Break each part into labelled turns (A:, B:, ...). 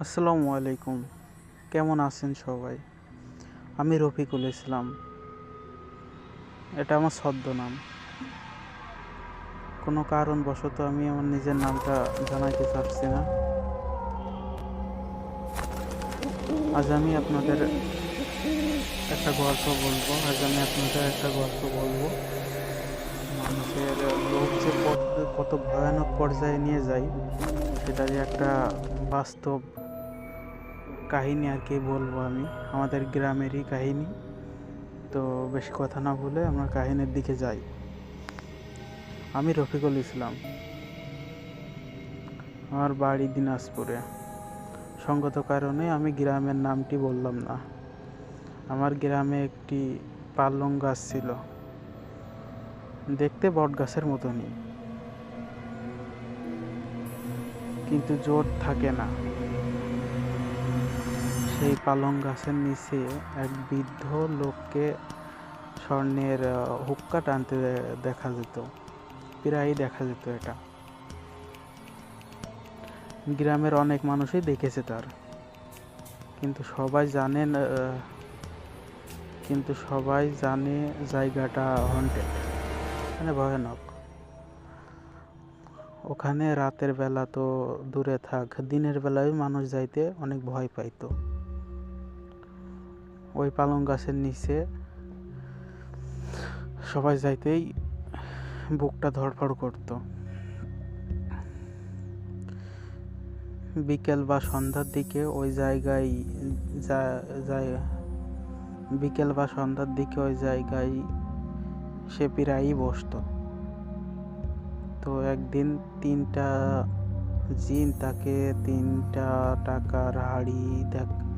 A: আসসালামু আলাইকুম। কেমন আছেন সবাই? আমি রফিকুল ইসলাম। এটা আমার ছদ্মনাম কোনো কারণবশত আমি আমার নিজের নামটা জানাইতে চাচ্ছি না। আজ আমি আপনাদের একটা গল্প বলব। আজ আমি আপনাদের একটা গল্প বলব। মানুষের লোভ যে কত- ভয়ানক পর্যায়ে নিয়ে যায় যে একটা বাস্তব কাহিনী আর কি বলব আমি। আমাদের গ্রামেরই কাহিনী। তো বেশি কথা না বলে আমরা কাহিনীর দিকে যাই। আমি রফিকুল ইসলাম। আমার বাড়ি দিনাজপুরে। সঙ্গত কারণে আমি গ্রামের নামটি বললাম না। আমার গ্রামে একটি পালং গাছ ছিল। দেখতে বট গাছের মতনই। কিন্তু জোর থাকে না। সেই পালং গাছের নিচে এক বৃদ্ধ লোককে স্বর্ণের হুক্কা টানতে দেখা যেত। প্রায়ই দেখা যেত এটা। গ্রামের অনেক মানুষই দেখেছে তার। কিন্তু সবাই জানেন কিন্তু সবাই জানে জায়গাটা হন্টেড মানে ভয়ানক। ওখানে রাতের বেলা তো দূরে থাক, দিনের বেলায় মানুষ যাইতে অনেক ভয় পাইতো। ওই পালং গাছের নিচে। সবাই যাইতেই বুকটা ধড়ফড় করতো। বিকেল বা সন্ধ্যার দিকে ওই জায়গায় বিকেল বা সন্ধ্যার দিকে ওই জায়গায় সে প্রায়ই বসতো। তো একদিন তিনটা জিন তাকে তিনটা টাকার হাড়ি দেখ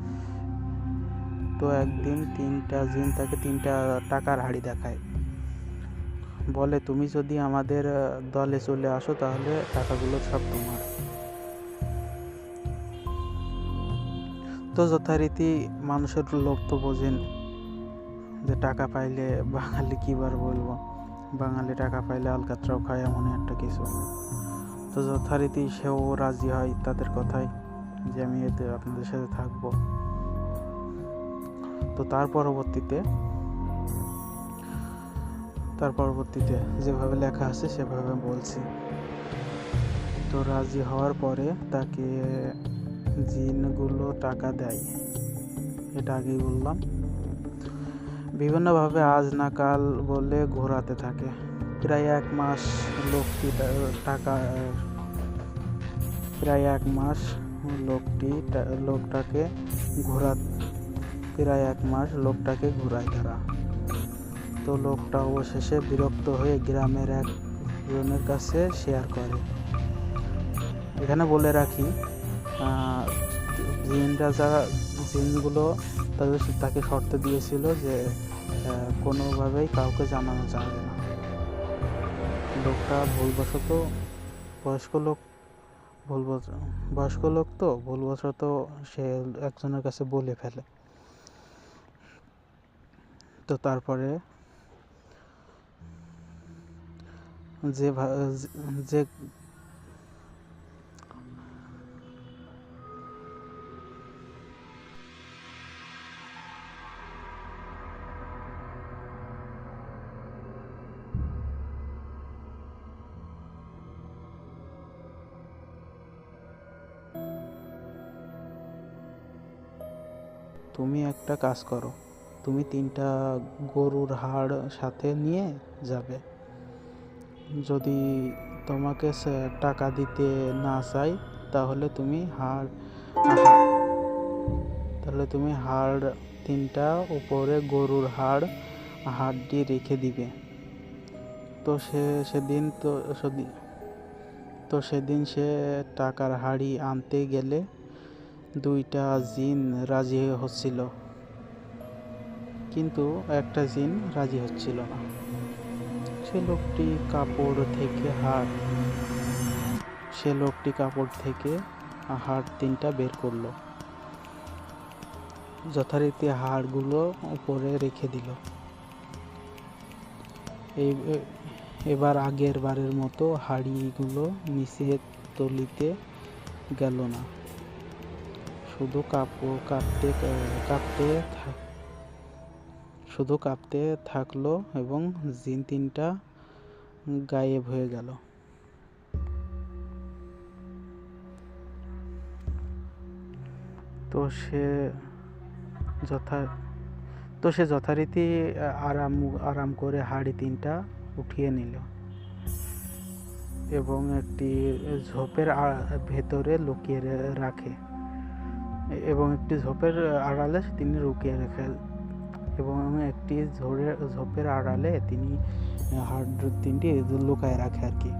A: তো একদিন তিনটা জিন তাকে তিনটা টাকার হাড়ি দেখায়। বলে, তুমি যদি আমাদের দলে চলে আসো তাহলে টাকাগুলো সব তোমার। তো যথারীতি মানুষের লোভ তো বোঝেন যে টাকা পাইলে বাঙালি কি বার বলব? বাঙালি টাকা পাইলে আলকাতরাও খায় এমন একটা কিছু। তো যথারীতি সেও রাজি হয় তাদের কথায় যে, আমি এতে আপনাদের সাথে থাকব। তো তার পরবর্তীতে তার পরবর্তীতে যেভাবে লেখা আছে সেভাবে বলছি। তো রাজি হওয়ার পরে তাকে জিনগুলো টাকা দেয়। এটা আগেই বললাম। বিভিন্নভাবে আজ না কাল বলে ঘোরাতে থাকে। প্রায় এক মাস লোকটি টাকা, প্রায় এক মাস লোকটি লোকটাকে ঘোরা প্রায় এক মাস লোকটাকে ঘুরায় তারা তো লোকটা অবশেষে বিরক্ত হয়ে গ্রামের একজনের কাছে শেয়ার করে। এখানে বলে রাখি জিনরা যারা জিনগুলো তাদের তাকে শর্ত দিয়েছিল যে কোনোভাবেই কাউকে জানানো যাবে না। লোকটা ভুলবশত, বয়স্ক লোক, ভুলবশ, বয়স্ক লোক তো, ভুলবশত সে একজনের কাছে বলে ফেলে। তো তারপরে যে যে তুমি একটা কাজ করো। তুমি তিনটা গরুর হাড় সাথে নিয়ে যাবে। যদি তোমাকে টাকা দিতে না চাই তাহলে তুমি হাড় তাহলে তুমি হাড় তিনটা উপরে গরুর হাড়, হাড়টি রেখে দিবে। তো সে, সেদিন তো সেদিন তো সেদিন সে টাকার হাড়ি আনতে গেলে দুইটা জিন রাজি হচ্ছিল। কিন্তু একটা জিন রাজি হচ্ছিল না। সে লোকটি কাপড় থেকে হাড় সে লোকটি কাপড় থেকে হাড় তিনটা বের করল। যথারীতি হাড়গুলো উপরে রেখে দিল। এবার আগের বারের মতো হাড়িগুলো নিচে তলিতে গেল না। শুধু কাপড় কাঁপতে কাঁপতে থাক শুধু কাঁপতে থাকল এবং জিন তিনটা গায়েব হয়ে গেল। তো সে যথা, তো সে যথারীতি আরাম আরাম করে হাড়ি তিনটা উঠিয়ে নিল এবং একটি ঝোপের ভেতরে লুকিয়ে রাখে এবং একটি ঝোপের আড়ালে তিনি লুকিয়ে রেখে এবং একটি ঝোপের আড়ালে তিনি হাড় তিনটি লুকায় রাখে আর কি।